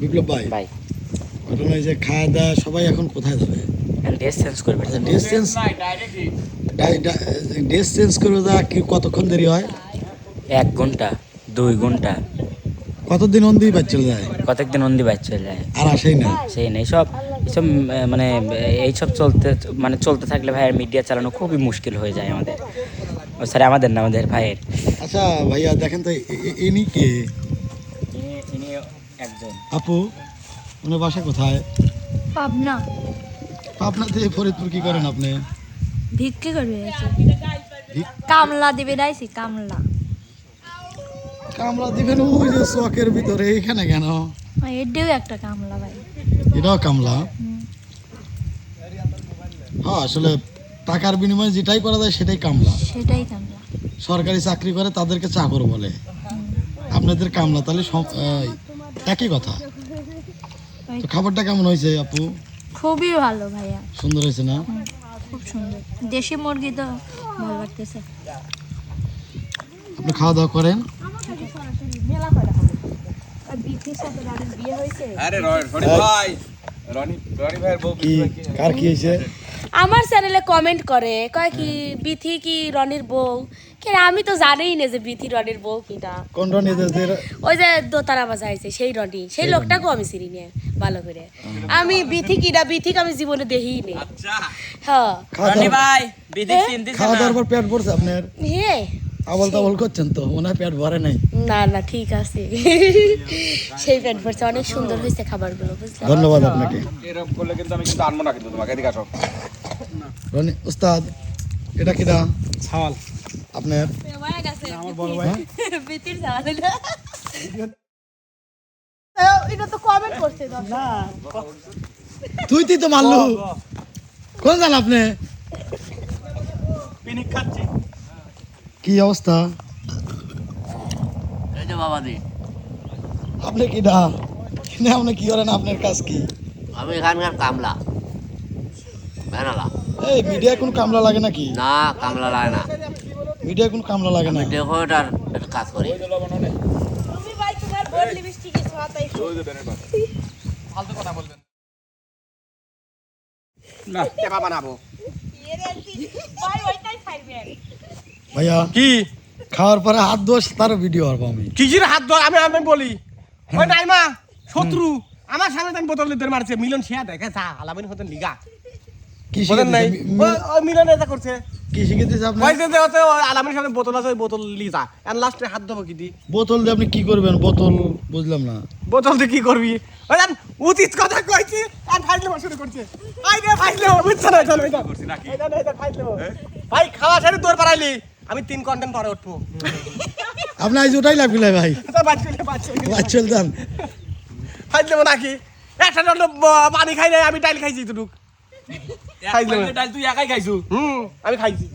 বিপ্লব ভাই। ভাই। ঘটনা যে খাওয়া দাওয়া সবাই এখন কোথায় যাবে? ড্রেস চেঞ্জ করবে। ড্রেস চেঞ্জ ড্রেস চেঞ্জ করে যা কি কতক্ষণ দেরি হয়? এক ঘণ্টা দুই ঘণ্টা। কতদিন অন্দি বাদ চলে যায়? কতকদিন অন্দি বাইর চলে যায়? আর আসেই না। সেই নেই সব এইসব মানে এইসব চলতে মানে চলতে থাকলে ভাইয়ের মিডিয়া চালানো খুবই মুশকিল হয়ে যায় আমাদের। ও স্যার আমাদের না আমাদের ভাইয়ের। আচ্ছা ভাইয়া দেখেন তো ইনি কে? একজন। আপু উনি বাসা কোথায়? পাবনা। থেকে ফরিদপুর কি করেন আপনি? ভিক্ষে করে কামলা দিবে রাইছি কামলা। কামলা দিবেন ওই যে চকের ভিতরে এখানে কেন? আর এটাও একটা কামলা ভাই। এটাও কামলা? হ্যাঁ আসলে টাকার বিনিময়ে যেটাই করা যায় সেটাই কামলা। সেটাই কামলা। সরকারি চাকরি করে তাদেরকে চাকর বলে। আপনাদের কামলা তাহলে একই কথা। তো খাবারটা কেমন হয়েছে আপু? খুবই ভালো ভাইয়া। সুন্দর হয়েছে না? খুব সুন্দর। দেশি মুরগি তো ভালো লাগতেছে। আপনি খাওয়া দাওয়া করেন? আরে রনি রনি ভাই। রনি রনি ভাইয়ের বউ কি কার কি হয়েছে? আমার চ্যানেলে কমেন্ট করে কয় কি বিথি কি রনির বউ? কে আমি তো জানিই না যে বিথি রনির বউ কিনা কোন রনিদের ওই যে দোতারা বাজাইছে সেই রনি। সেই লোকটাকেও আমি চিনি না ভালো করে। আমি বিথি কিনা বিথিকে আমি জীবনে দেখিই নি। হ্যাঁ। খাওয়া ভাই বিধি চিনতে খাওয়া দাওয়ার পর পেট ভরছে আপনার? হে। আবল তাবল করছেন তো মনে হয় পেট ভরে নাই। না না ঠিক আছে। সেই প্যান্ট পরছে অনেক সুন্দর হয়েছে খাবারগুলো বুঝলে ধন্যবাদ আপনাকে। এরকম করলে কিন্তু আমি কিন্তু আনব না কিন্তু তোমাকে এদিকে আসো। রনি উস্তাদ এটা কিনা ছাওয়াল। আপনার? বিথির জানা এটা তো কমেন্ট করছে তুই তুই তো মারলু। কোন জান আপনি? পিনিক খাচ্ছি। কি অবস্থা? এই যে বাবা দি আপনি কিনা কিনে আপনি কি করেন? আপনার কাজ কি? আমি এখানকার কামলা। বেনালা এই মিডিয়া কোনো কামলা লাগে নাকি? না কামলা লাগে না। মিডিয়া কোনো কামলা লাগে না। ডেকোরেটার একটা কাজ করি। তুমি ভাই তোমার বোন লিপস্টিক ইস হাতাই না। টেপা বানাবো ভাই ওইটাই খাইবেন ভাইয়া কি? খাওয়ার পরে হাত দোষ তারও ভিডিও পারব আমি। কিজির হাত ধর আমি আমি বলি। ওই নাইমা শত্রু। আমার সামনে তাই বোতল দিয়ে মারছে। মিলন শেয়া দেখে যা আলামিন হতেন লিগা। কি নাই? মিলন এটা করছে। কি আপনি ওই যে সামনে বোতল আছে বোতল লি যা। আর লাস্টে হাত দেবো কি দি? বোতল দিয়ে আপনি কি করবেন? বোতল বুঝলাম না। বোতল দিয়ে কি করবি? ওই জান উচিত কথা কইছি। আর ফাইলে শুরু করছে। আই রে ফাইলে বুঝছ না? চল এটা করছি নাকি? এটা না এটা ফাইলে ভাই খাওয়া ছেড়ে তোর পারাইলি আমি তিন কন্টেন্ট পরে উঠবো। আপনি আজ ওটাই লাগবে ভাই? বাচ্চা বাচ্চল দেবো নাকি? একটা পানি খাই নাই আমি ডাইল খাইছি ডাল তুই একাই খাইছু? হুম আমি খাইছি।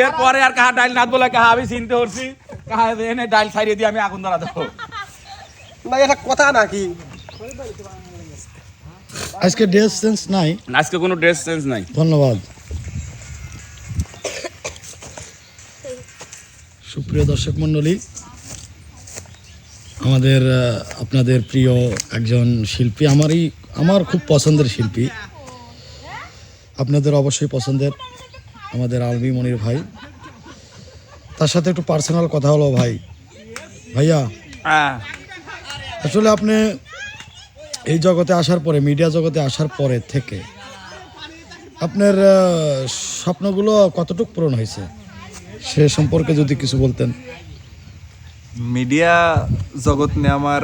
এর পরে আর কাহা ডাল নাত বলে কাহা আমি চিনতে পারছি। কাহা এনে ডাল ছাড়িয়ে দিয়ে আমি আগুন ধরা দেবো না এটা কথা নাকি? আজকে ড্রেস সেন্স নাই। আজকে কোনো ড্রেস সেন্স নাই। ধন্যবাদ। সুপ্রিয় দর্শক মণ্ডলী আমাদের আপনাদের প্রিয় একজন শিল্পী আমারই আমার খুব পছন্দের শিল্পী। আপনাদের অবশ্যই পছন্দের আমাদের আলমি মনির ভাই। তার সাথে একটু পার্সোনাল কথা হলো ভাই। ভাইয়া আসলে আপনি এই জগতে আসার পরে মিডিয়া জগতে আসার পরে থেকে আপনার স্বপ্নগুলো কতটুকু পূরণ হয়েছে? সে সম্পর্কে যদি কিছু বলতেন। মিডিয়া জগৎ নিয়ে আমার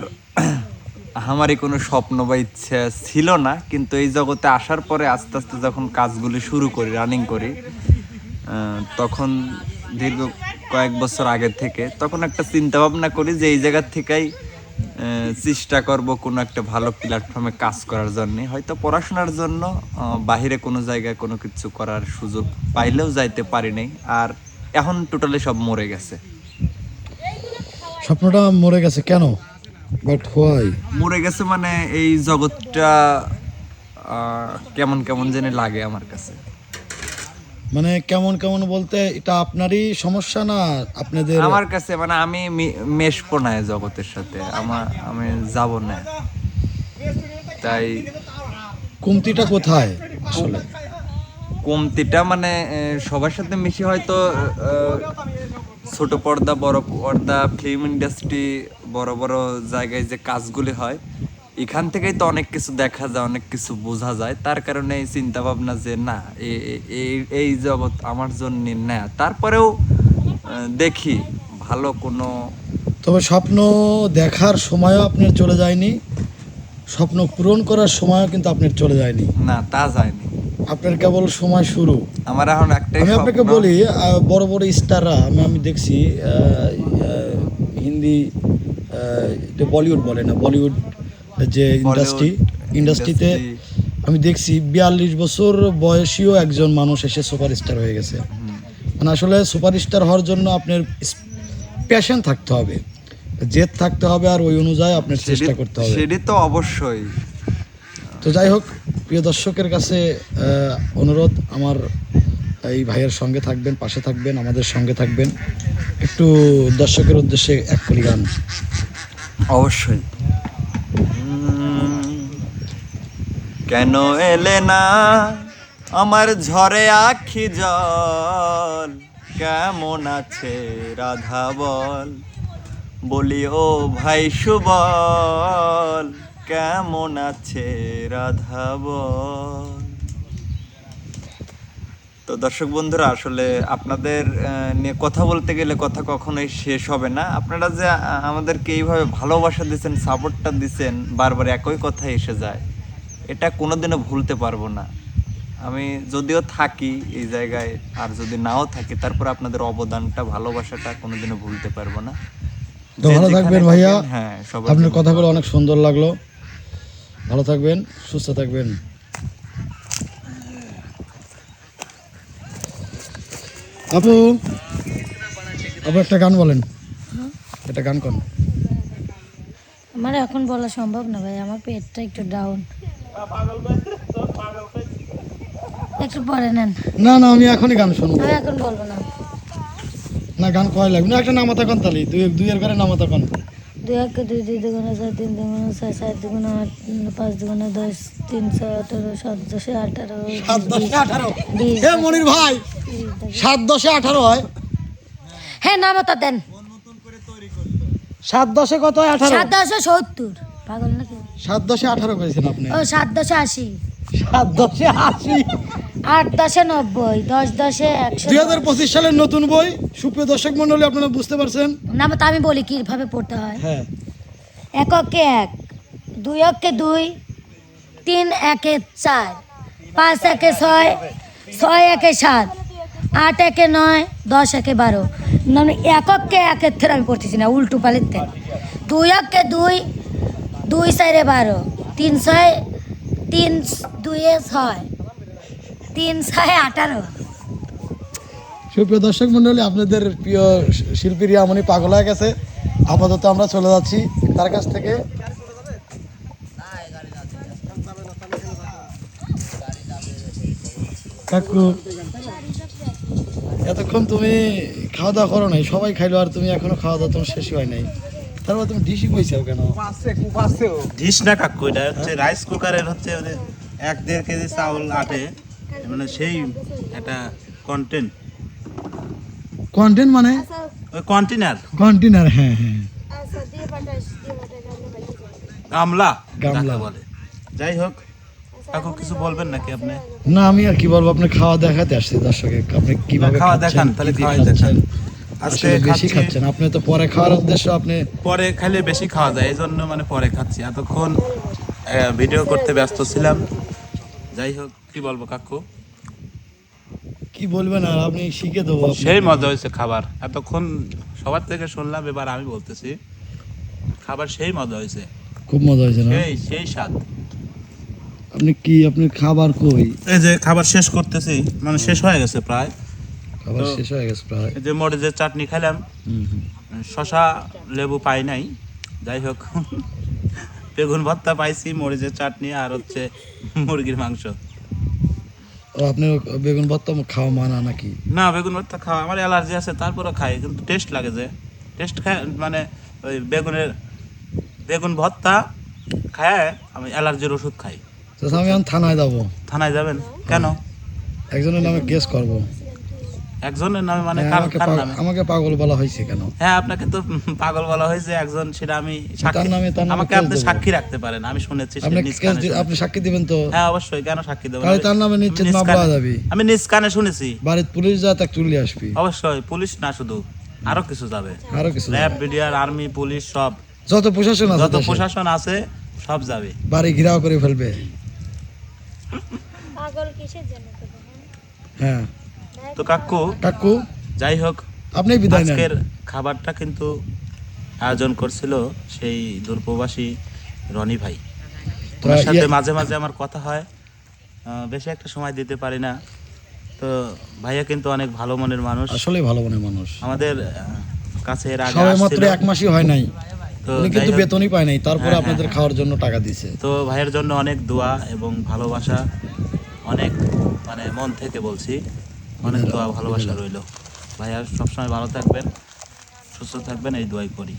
আমারই কোনো স্বপ্ন বা ইচ্ছা ছিল না, কিন্তু এই জগতে আসার পরে আস্তে আস্তে যখন কাজগুলি শুরু করি রানিং করি তখন দীর্ঘ কয়েক বছর আগের থেকে তখন একটা চিন্তা ভাবনা করি যে এই জায়গার থেকেই চেষ্টা করব কোনো একটা ভালো প্ল্যাটফর্মে কাজ করার জন্য। হয়তো পড়াশোনার জন্য বাহিরে কোনো জায়গায় কোনো কিছু করার সুযোগ পাইলেও যাইতে পারি নাই, আর এখন টোটালি সব মরে গেছে। স্বপ্নটা মরে গেছে কেন? বাট হোয়াই মরে গেছে মানে এই জগৎটা কেমন কেমন জানি লাগে আমার কাছে। মানে কেমন কেমন বলতে এটা আপনারই সমস্যা না আপনাদের? আমার কাছে মানে আমি মেশবো না জগতের সাথে আমার আমি যাব না। তাই কমতিটা কোথায় আসলে? কমতিটা মানে সবার সাথে মিশে হয়তো ছোট পর্দা বড় পর্দা ফিল্ম ইন্ডাস্ট্রি বড় বড় জায়গায় যে কাজগুলি হয় এখান থেকেই তো অনেক কিছু দেখা যায় অনেক কিছু বোঝা যায়। তার কারণে এই চিন্তা ভাবনা যে না এই- জগৎ আমার জন্য না তারপরেও দেখি ভালো কোনো তবে স্বপ্ন দেখার সময়ও আপনার চলে যায়নি স্বপ্ন পূরণ করার সময়ও কিন্তু আপনার চলে যায়নি। না তা যায়নি। আপনার কেবল সময় শুরু। আমার এখন একটাই আমি আপনাকে বলি বড় বড় স্টাররা আমি আমি দেখছি হিন্দি এটা বলিউড বলে না বলিউড যে ইন্ডাস্ট্রি ইন্ডাস্ট্রিতে আমি দেখছি বিয়াল্লিশ বছর বয়সীও একজন মানুষ এসে সুপারস্টার হয়ে গেছে। মানে আসলে সুপারস্টার হওয়ার জন্য আপনার প্যাশন থাকতে হবে জেদ থাকতে হবে আর ওই অনুযায়ী আপনার চেষ্টা করতে হবে। সেটি তো অবশ্যই। তো যাই হোক প্রিয় দর্শকের কাছে অনুরোধ আমার এই ভাইয়ের সঙ্গে থাকবেন, পাশে থাকবেন, আমাদের সঙ্গে থাকবেন। একটু দর্শকের উদ্দেশ্যে এক কলি গান। অবশ্যই। কেন এলে না আমার ঝরে আখি জল? কেমন আছে রাধা বল? বলি, ও ভাই সুবল, কেমন আছে রাধা বল? তো দর্শক বন্ধুরা আসলে আপনাদের নিয়ে কথা বলতে গেলে কথা কখনোই শেষ হবে না। আপনারা যে আমাদেরকে এইভাবে ভালোবাসা দিচ্ছেন সাপোর্টটা দিচ্ছেন বারবার একই কথা এসে যায়। এটা কোনোদিনও ভুলতে পারব না। আমি যদিও থাকি এই জায়গায় আর যদি নাও থাকি তারপর আপনাদের অবদানটা ভালোবাসাটা কোনোদিনও ভুলতে পারব না। ভালো থাকবেন ভাইয়া। হ্যাঁ সবার আপনার। কথাগুলো অনেক সুন্দর লাগল। ভালো থাকবেন সুস্থ থাকবেন। আপু আপু একটা গান বলেন। একটা গান কোন। আমার এখন বলা সম্ভব না ভাই আমার পেটটা একটু ডাউন একটু পরে নেন। না না আমি এখনই গান শুনব। আমি এখন বলব না। না গান কয় লাগবে? না একটা নামাতা কোন তালি দুই দুইয়ের ঘরে নামাতা কোন। দুই এক দুই দুই দুগুণে চার তিন দুগুণে ছয় সাত দুগুণে আট পাঁচ দুগুণে দশ তিনশো আঠারো সাত দশে আঠারো সাত দশে আঠারো? হে মনির ভাই! সাত দশে আঠারো হয়। হ্যাঁ নামতা দেন। সাত দশে কত হয় আঠারো? সাত দশে সত্তর। পাগল নাকি? সাত দশে আঠারো করেছেন আপনি। ও সাত দশে আশি। সাত দশে আশি। আট দশে নব্বই দশ দশে একশো দুই হাজার পঁচিশ সালের নতুন বই সুপ্রিয় দর্শক মন্ডলী আপনারা বুঝতে পারছেন? নামতা আমি বলি কীভাবে পড়তে হয়? হ্যাঁ। এককে এক দুই অক্ষে দুই তিন একে চার পাঁচ একে ছয় ছয় একে সাত। আট একে নয়, দশ একে বারো। মানে এককে একের থেকে আমি পড়তেছি না, উল্টো থেকে। দুই অক্ষে দুই দুই চারে বারো। তিন ছয়, তিন দুইয়ে ছয়। তিন ছয় আঠারো। সুপ্রিয় দর্শক মন্ডলী আপনাদের প্রিয় শিল্পী রিয়ামণি পাগল হয়ে গেছে। আপাতত আমরা চলে যাচ্ছি তার কাছ থেকে। কাকু। এতক্ষণ তুমি খাওয়া দাওয়া করো নাই সবাই খাইলো আর তুমি এখনও খাওয়া দাওয়া তোমার শেষই হয় নাই। তারপর তুমি ডিসি কইছাও কেন? ঢিস না কাকু এটা হচ্ছে রাইস কুকারের হচ্ছে ওদের এক দেড় কেজি চাউল আটে। মানে সেই একটা কন্টেন্ট কন্টেন্ট মানে? ওই কন্টেনার কন্টেনার হ্যাঁ হ্যাঁ। গামলা গামলা। বলে। যাই হোক। কাকু কিছু বলবেন নাকি আপনি? না আমি আর কি বলব আপনি খাওয়া দেখাতে আসছি দর্শকে আপনি কীভাবে খাওয়া দেখান, তাহলে দেখান। আজকে বেশি খাচ্ছেন আপনি তো পরে খাওয়ার উদ্দেশ্য আপনি পরে খাইলে বেশি খাওয়া যায় এই জন্য মানে পরে খাচ্ছি। এতক্ষণ ভিডিও করতে ব্যস্ত ছিলাম। যাই হোক কি বলব কাকু? কি বলবেন আর আপনি শিখে দেবো সেই মজা হয়েছে খাবার। এতক্ষণ সবার থেকে শুনলাম এবার আমি বলতেছি খাবার সেই মজা হয়েছে। খুব মজা হয়েছে না? সেই সেই স্বাদ। আপনি কি আপনি খাবার কই? এই যে খাবার শেষ করতেছি মানে শেষ হয়ে গেছে প্রায়। খাবার শেষ হয়ে গেছে প্রায়। এই যে মরিচের চাটনি খেলাম। শশা লেবু পাই নাই। যাই হোক বেগুন ভর্তা পাইছি মরিচের চাটনি আর হচ্ছে মুরগির মাংস। ও আপনার বেগুন ভর্তা খাওয়া মানা নাকি? না বেগুন ভর্তা খাওয়া আমার অ্যালার্জি আছে তারপরে খাই কিন্তু টেস্ট লাগে যে। টেস্ট খায় মানে ওই বেগুনের বেগুন ভর্তা খায় আমি অ্যালার্জির ওষুধ খাই। চাচা আমি এখন থানায় যাব। থানায় যাবেন? কেন? একজনের নামে কেস করব। একজনের নামে মানে হ্যাঁ, কার আমাকে কার নামে? আমাকে পাগল বলা হয়েছে কেন? হ্যাঁ আপনাকে তো পাগল বলা হয়েছে একজন সেটা আমি সাক্ষী নামে- তার নামে আমাকে আপনি সাক্ষী রাখতে পারেন আমি শুনেছি আপনি কেস। আপনি সাক্ষী দিবেন তো? হ্যাঁ অবশ্যই কেন সাক্ষী তাহলে তার নামে নিশ্চিত মামলা যাবে। আমি নিজ কানে শুনেছি। বাড়ির পুলিশ যা তাকে তুলে আসবি। অবশ্যই পুলিশ না শুধু আরও কিছু যাবে। আরও কিছু র্যাব বিডিআর আর্মি পুলিশ সব। যত প্রশাসন আছে যত প্রশাসন আছে সব যাবে। বাড়ি ঘিরাও করে ফেলবে। হ্যাঁ? তো কাকু কাকু? যাই হোক আপনি বিদায় নেন। আজকের খাবারটা কিন্তু আয়োজন করছিল সেই দূরপ্রবাসী রনি ভাই। ওনার সাথে মাঝে মাঝে আমার কথা হয়। আহ, বেশি একটা সময় দিতে পারি না। তো ভাইয়া কিন্তু অনেক ভালো মনের মানুষ। আসলে ভালো মনে মানুষ। আমাদের কাছে এর আগে মাত্র এক মাসই হয় নাই। উনি কিন্তু বেতনই পায় নাই তারপরে হ্যাঁ, আপনাদের হ্যাঁ, খাওয়ার জন্য টাকা দিছে। তো ভাইয়ের জন্য অনেক দোয়া এবং ভালোবাসা অনেক মানে মন থেকে বলছি অনেক দোয়া ভালোবাসা রইল। ভাইয়া সবসময় ভালো থাকবেন সুস্থ থাকবেন এই দোয়াই করি।